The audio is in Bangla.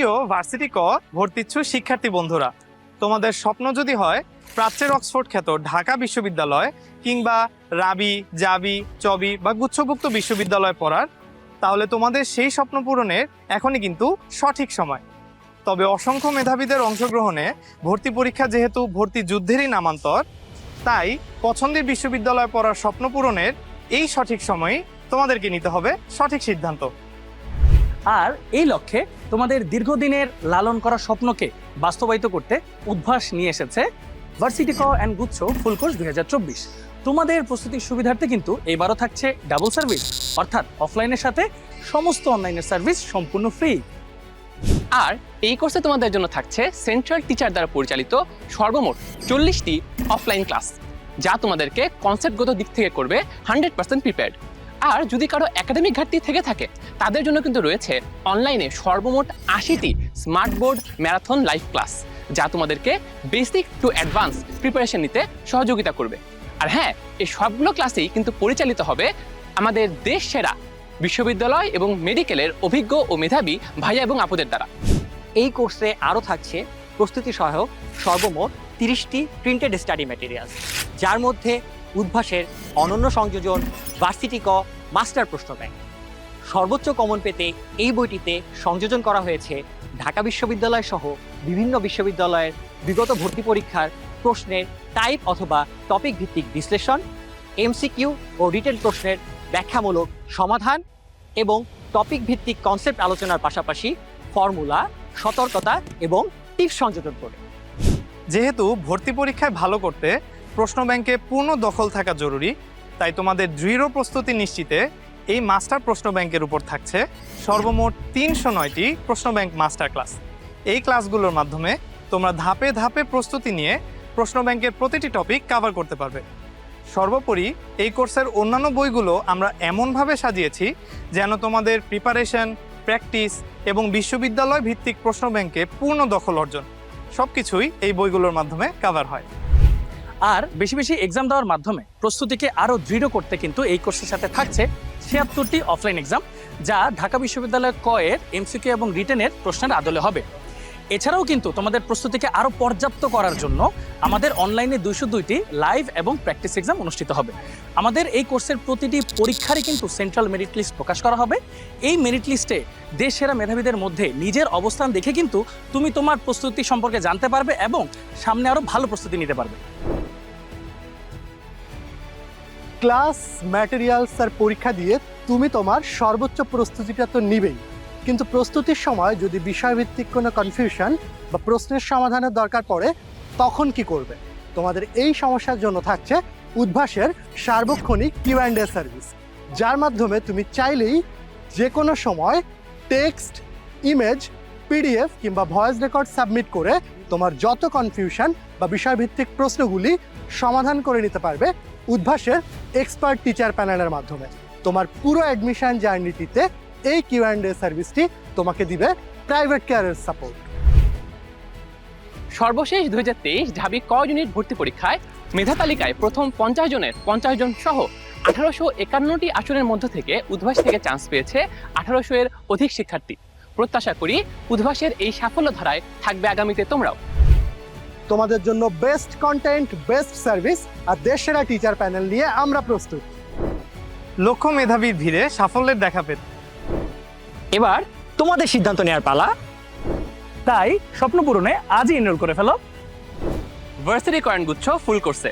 প্রিয় ভার্সিটি ক ভর্তিচ্ছু শিক্ষার্থী বন্ধুরা, তোমাদের স্বপ্ন যদি হয়, প্রাচ্যের অক্সফোর্ড খ্যাত ঢাকা বিশ্ববিদ্যালয় কিংবা রাবি, জাবি, চবি বা গুচ্ছভুক্ত বিশ্ববিদ্যালয় পড়ার, তাহলে তোমাদের সেই স্বপ্ন পূরণের এখনই কিন্তু সঠিক সময়। তবে অসংখ্য মেধাবীদের অংশগ্রহণে ভর্তি পরীক্ষা যেহেতু ভর্তি যুদ্ধেরই নামান্তর, তাই পছন্দের বিশ্ববিদ্যালয় পড়ার স্বপ্ন পূরণের এই সঠিক সময়ে তোমাদেরকে নিতে হবে সঠিক সিদ্ধান্ত। আর এই লক্ষ্যে তোমাদের দীর্ঘদিনের লালন করা স্বপ্নকে বাস্তবায়িত করতে উদ্ভাস নিয়ে এসেছে ভার্সিটি ক অ্যান্ড গুচ্ছ ফুল কোর্স দু হাজার চব্বিশ। তোমাদের প্রস্তুতির সুবিধার্থে কিন্তু এবারও থাকছে ডাবল সার্ভিস অর্থাৎ অফলাইনের সাথে সমস্ত অনলাইনের সার্ভিস সম্পূর্ণ ফ্রি আর এই কোর্সে তোমাদের জন্য থাকছে সেন্ট্রাল টিচার দ্বারা পরিচালিত সর্বমোট চল্লিশটি অফলাইন ক্লাস যা তোমাদেরকে কনসেপ্টগত দিক থেকে করবে হান্ড্রেড পার্সেন্ট প্রিপেয়ার্ড আর যদি কারও একাডেমিক ঘাটতি থেকে থাকে, তাদের জন্য কিন্তু রয়েছে অনলাইনে সর্বমোট আশিটি smart board marathon live class যা তোমাদেরকে বেসিক টু অ্যাডভান্স প্রিপারেশন নিতে সহযোগিতা করবে। আর হ্যাঁ এই সবগুলো ক্লাসেই কিন্তু পরিচালিত হবে আমাদের দেশ সেরা বিশ্ববিদ্যালয় এবং মেডিকেলের অভিজ্ঞ ও মেধাবী ভাইয়া এবং আপুদের দ্বারা। এই কোর্সে আরও থাকছে প্রস্তুতি সহায়ক সর্বমোট তিরিশটি প্রিন্টেড স্টাডি ম্যাটেরিয়ালস যার মধ্যে উদ্ভাসের অনন্য সংযোজন ভার্সিটি ক মাস্টার প্রশ্ন ব্যাংক। সর্বোচ্চ কমন পেতে এই বইটিতে সংযোজন করা হয়েছে ঢাকা বিশ্ববিদ্যালয় সহ বিভিন্ন বিশ্ববিদ্যালয়ের বিগত ভর্তি পরীক্ষার প্রশ্নের টাইপ অথবা টপিক ভিত্তিক বিশ্লেষণ, এমসিকিউ ও রিটেন প্রশ্নের ব্যাখ্যামূলক সমাধান এবং টপিক ভিত্তিক কনসেপ্ট আলোচনার পাশাপাশি ফর্মুলা, সতর্কতা এবং টিপস সংযোজন করে। যেহেতু ভর্তি পরীক্ষায় ভালো করতে প্রশ্ন ব্যাংকে পূর্ণ দখল থাকা জরুরি, তাই তোমাদের দৃঢ় প্রস্তুতি নিশ্চিতে এই মাস্টার প্রশ্ন ব্যাংকের উপর থাকছে সর্বমোট তিনশো নয়টি প্রশ্ন ব্যাংক মাস্টার ক্লাস। এই ক্লাসগুলোর মাধ্যমে তোমরা ধাপে ধাপে প্রস্তুতি নিয়ে প্রশ্ন ব্যাংকের প্রতিটি টপিক কভার করতে পারবে। সর্বোপরি এই কোর্সের অন্যান্য বইগুলো আমরা এমনভাবে সাজিয়েছি যেন তোমাদের প্রিপারেশন প্র্যাকটিস এবং বিশ্ববিদ্যালয় ভিত্তিক প্রশ্ন ব্যাংকে পূর্ণ দখল অর্জন, সবকিছুই এই বইগুলোর মাধ্যমে কভার হয়। আর বেশি বেশি এক্সাম দেওয়ার মাধ্যমে প্রস্তুতিকে আরও দৃঢ় করতে কিন্তু এই কোর্সের সাথে থাকছে ছিয়াত্তরটি অফলাইন এক্সাম যা ঢাকা বিশ্ববিদ্যালয় ক এর এমসিকিউ এবং রিটেনের প্রশ্নের আদলে হবে। এছাড়াও কিন্তু তোমাদের প্রস্তুতিকে আরও পর্যাপ্ত করার জন্য আমাদের অনলাইনে দুইশো দুইটি লাইভ এবং প্র্যাকটিস এক্সাম অনুষ্ঠিত হবে। আমাদের এই কোর্সের প্রতিটি পরীক্ষারই কিন্তু সেন্ট্রাল মেরিট লিস্ট প্রকাশ করা হবে। এই মেরিট লিস্টে দেশ সেরা মেধাবীদের মধ্যে নিজের অবস্থান দেখে কিন্তু তুমি তোমার প্রস্তুতি সম্পর্কে জানতে পারবে এবং সামনে আরও ভালো প্রস্তুতি নিতে পারবে। ক্লাস ম্যাটেরিয়ালস আর পরীক্ষা দিয়ে তুমি তোমার সর্বোচ্চ প্রস্তুতিটা তো নিবেই। কিন্তু প্রস্তুতির সময় যদি বিষয়ভিত্তিক কোনো কনফিউশন বা প্রশ্নের সমাধানের দরকার পড়ে, তখন কি করবে? তোমাদের এই সমস্যার জন্য থাকছে উদ্ভাসের সার্বক্ষণিক কিউ অ্যান্ড এ সার্ভিস যার মাধ্যমে তুমি চাইলেই যে কোনো সময় টেক্সট ইমেজ পিডিএফ কিংবা ভয়েস রেকর্ড সাবমিট করে তোমার যত কনফিউশন বা বিষয়ভিত্তিক প্রশ্নগুলি সমাধান করে নিতে পারবে উদ্ভাসের এক্সপার্ট টিচার প্যানেলের মাধ্যমে। তোমার পুরো অ্যাডমিশন জার্নিটিতে এই কিউ অ্যান্ড এ সার্ভিসটি তোমাকে দিবে প্রাইভেট কেয়ারের সাপোর্ট সর্বশেষ দুই হাজার তেইশ ঢাবি ক ইউনিট ভর্তি পরীক্ষায় মেধা তালিকায় প্রথম পঞ্চাশ জনের পঞ্চাশ জন সহ আঠারোশো একান্নটি আসনের মধ্য থেকে উদ্ভাস থেকে চান্স পেয়েছে আঠারোশো এর অধিক শিক্ষার্থী। প্রত্যাশা করি উদ্ভাসের এই সাফল্য ধারায় থাকবে আগামীতে তোমরাও। তোমাদের জন্য বেস্ট কন্টেন্ট বেস্ট সার্ভিস আর দেশেরা টিচার প্যানেল নিয়ে আমরা প্রস্তুত। লক্ষ্য মেধাবীর ভিড়ে সাফল্যের দেখা পেত। এবার তোমাদের সিদ্ধান্ত নেওয়ার পালা। তাই স্বপ্ন পূরণে আজই এনরোল করে ফেলো। ভার্সিটি কয়েন গুচ্ছ ফুল কোর্সে